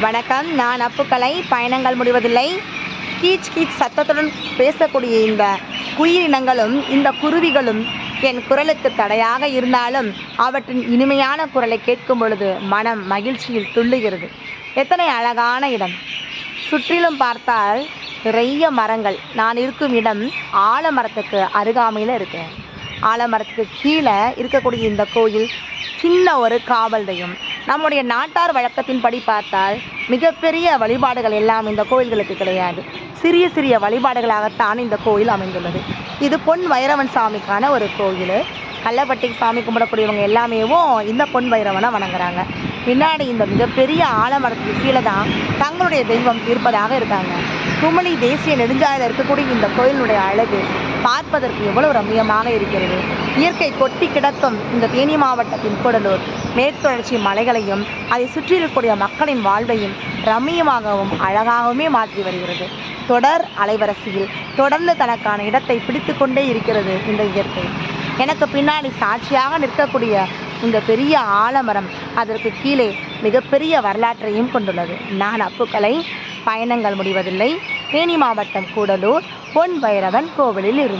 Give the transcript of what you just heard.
வணக்கம். நான் அப்புக்கலை. பயணங்கள் முடிவதில்லை. கீச் கீச் சத்தத்துடன் பேசக்கூடிய இந்த குயிலினங்களும் இந்த குருவிகளும் என் குரலுக்கு தடையாக இருந்தாலும் அவற்றின் இனிமையான குரலை கேட்கும் பொழுது மனம் மகிழ்ச்சியில் துள்ளுகிறது. எத்தனை அழகான இடம். சுற்றிலும் பார்த்தால் நிறைய மரங்கள். நான் இருக்கும் இடம் ஆலமரத்துக்கு அருகாமையில் இருக்கேன் ஆலமரத்துக்கு கீழே இருக்கக்கூடிய இந்த கோயில் சின்ன ஒரு காவல் தெய்வம் நம்முடைய நாட்டார் வழக்கத்தின்படி பார்த்தால் மிகப்பெரிய வழிபாடுகள் எல்லாம் இந்த கோயில்களுக்கு கிடையாது. சிறிய சிறிய வழிபாடுகளாகத்தான் இந்த கோயில் அமைந்துள்ளது. இது பொன் வைரவன் சாமிக்கான ஒரு கோயில். கள்ளப்பட்டி சாமி கும்பிடக்கூடியவங்க எல்லாமேவும் இந்த பொன் வைரவனை வணங்குறாங்க. பின்னாடி இந்த மிகப்பெரிய ஆலமரத்துக்கு கீழே தான் தங்களுடைய தெய்வம் இருப்பதாக இருக்காங்க. குமளி தேசிய நெடுஞ்சாலையில் இருக்கக்கூடிய இந்த கோயிலுடைய அழகு பார்ப்பதற்கு எவ்வளவு ரம்மியமாக இருக்கிறது. இயற்கை கொட்டி கிடக்கும் இந்த தேனி மாவட்டத்தின் கூடலூர் மேற்கொடர்ச்சி மலைகளையும் அதை சுற்றி இருக்கக்கூடிய மக்களின் வாழ்வையும் ரம்மியமாகவும் அழகாகவுமே மாற்றி வருகிறது. தொடர் அலைவரிசையில் தொடர்ந்து தனக்கான இடத்தை பிடித்து கொண்டே இருக்கிறது இந்த இயற்கை. எனக்கு பின்னாடி சாட்சியாக நிற்கக்கூடிய இந்த பெரிய ஆலமரம் அதற்கு கீழே மிகப்பெரிய வரலாற்றையும் கொண்டுள்ளது. நான் அப்புக்களை பயணங்கள் முடிவதில்லை. தேனி மாவட்டம் கூடலூர் பொன் பைரவன் கோவிலில் இருந்து.